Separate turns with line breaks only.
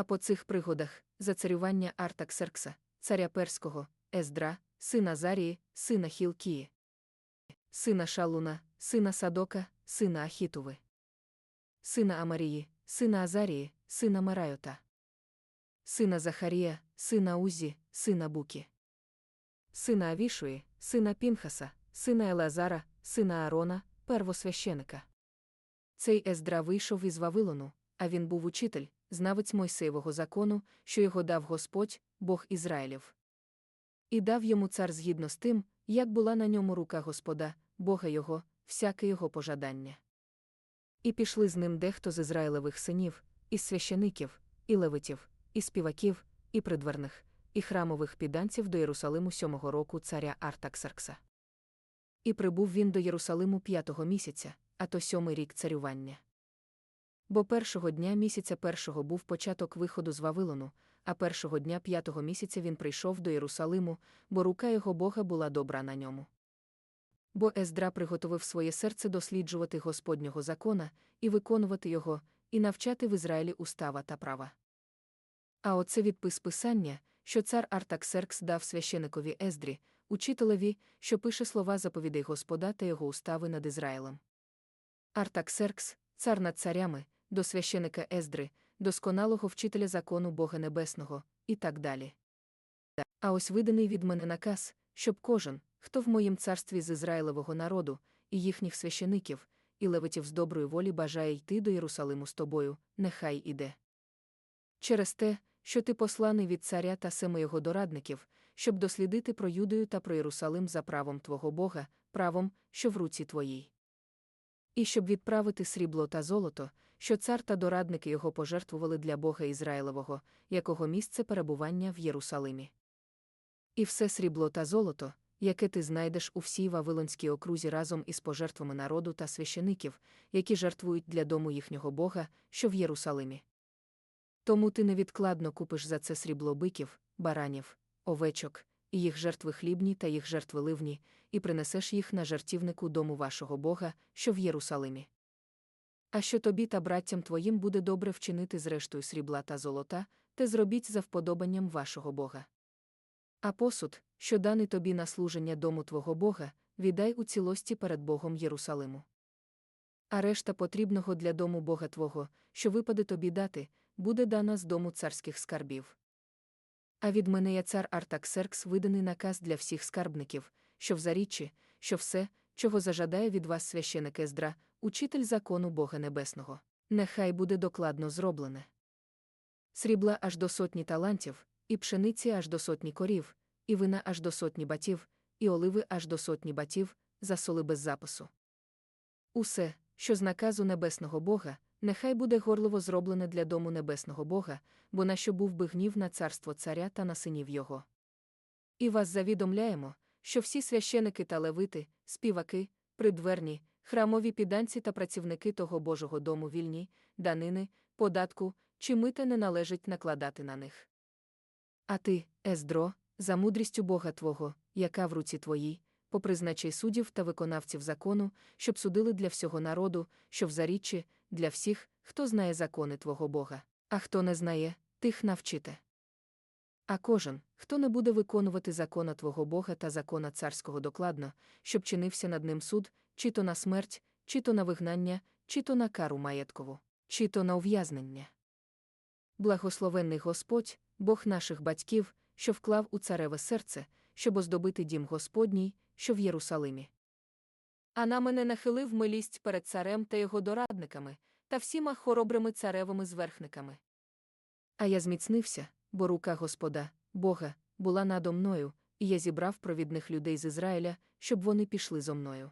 А по цих пригодах, за царювання Артаксеркса, царя Перського, Ездра, сина Зарії, сина Хілкії, сина Шалуна, сина Садока, сина Ахітуви, сина Амарії, сина Азарії, сина Мерайота, сина Захарія, сина Узі, сина Букі, сина Авішуї, сина Пінхаса, сина Елазара, сина Аарона, первосвященика. Цей Ездра вийшов із Вавилону, а він був учитель, знавець Мойсеєвого закону, що його дав Господь, Бог Ізраїлів. І дав йому цар згідно з тим, як була на ньому рука Господа, Бога його, всяке його пожадання. І пішли з ним дехто з Ізраїлевих синів, із священиків, і левитів, і співаків, і придверних, і храмових підданців до Єрусалиму сьомого року царя Артаксеркса. І прибув він до Єрусалиму п'ятого місяця, а то сьомий рік царювання. Бо першого дня місяця першого був початок виходу з Вавилону, а першого дня п'ятого місяця він прийшов до Єрусалиму, бо рука його Бога була добра на ньому. Бо Ездра приготовив своє серце досліджувати Господнього закона, і виконувати його, і навчати в Ізраїлі устава та права. А оце відпис писання, що цар Артаксеркс дав священикові Ездрі, учителеві, що пише слова заповідей Господа та його устави над Ізраїлем. Артаксеркс, цар над царями, до священика Ездри, досконалого вчителя закону Бога Небесного, і так далі. А ось виданий від мене наказ, щоб кожен, хто в моїм царстві з Ізраїлевого народу, і їхніх священиків, і левитів з доброї волі бажає йти до Єрусалиму з тобою, нехай іде. Через те, що ти посланий від царя та семи його дорадників, щоб дослідити про Юдою та про Єрусалим за правом твого Бога, правом, що в руці твоїй. І щоб відправити срібло та золото, що цар та дорадники його пожертвували для Бога Ізраїлевого, якого місце перебування в Єрусалимі. І все срібло та золото, яке ти знайдеш у всій Вавилонській окрузі разом із пожертвами народу та священиків, які жертвують для дому їхнього Бога, що в Єрусалимі. Тому ти невідкладно купиш за це срібло биків, баранів, овечок, і їх жертви хлібні та їх жертви ливні, і принесеш їх на жертівнику дому вашого Бога, що в Єрусалимі. А що тобі та браттям твоїм буде добре вчинити з рештою срібла та золота, те зробіть за вподобанням вашого Бога. А посуд, що даний тобі на служення дому твого Бога, віддай у цілості перед Богом Єрусалиму. А решта потрібного для дому Бога Твого, що випаде тобі дати, буде дана з дому царських скарбів. А від мене я цар Артаксеркс виданий наказ для всіх скарбників, що в заріччі, що все, чого зажадає від вас священик Ездра, учитель закону Бога Небесного, нехай буде докладно зроблене. Срібла аж до сотні талантів, і пшениці аж до сотні корів, і вина аж до сотні батів, і оливи аж до сотні батів, засоли без запису. Усе, що з наказу небесного Бога, нехай буде горливо зроблене для дому небесного Бога, бо на що був би гнів на царство царя та на синів його. І вас завідомляємо, що всі священики та левити, співаки, придверні, храмові піданці та працівники того Божого дому вільні, данини, податку, чи мита не належить накладати на них. А ти, Ездро, за мудрістю Бога Твого, яка в руці твоїй, попризначай суддів та виконавців закону, щоб судили для всього народу, що в заріччі, для всіх, хто знає закони Твого Бога, а хто не знає, тих навчите. А кожен, хто не буде виконувати закона Твого Бога та закона царського докладно, щоб чинився над ним суд, чи то на смерть, чи то на вигнання, чи то на кару маєткову, чи то на ув'язнення. Благословенний Господь, Бог наших батьків, що вклав у цареве серце, щоб оздобити дім Господній, що в Єрусалимі. А на мене нахилив милість перед царем та його дорадниками, та всіма хоробрими царевими зверхниками. А я зміцнився, бо рука Господа, Бога, була надо мною, і я зібрав провідних людей з Ізраїля, щоб вони пішли зо мною.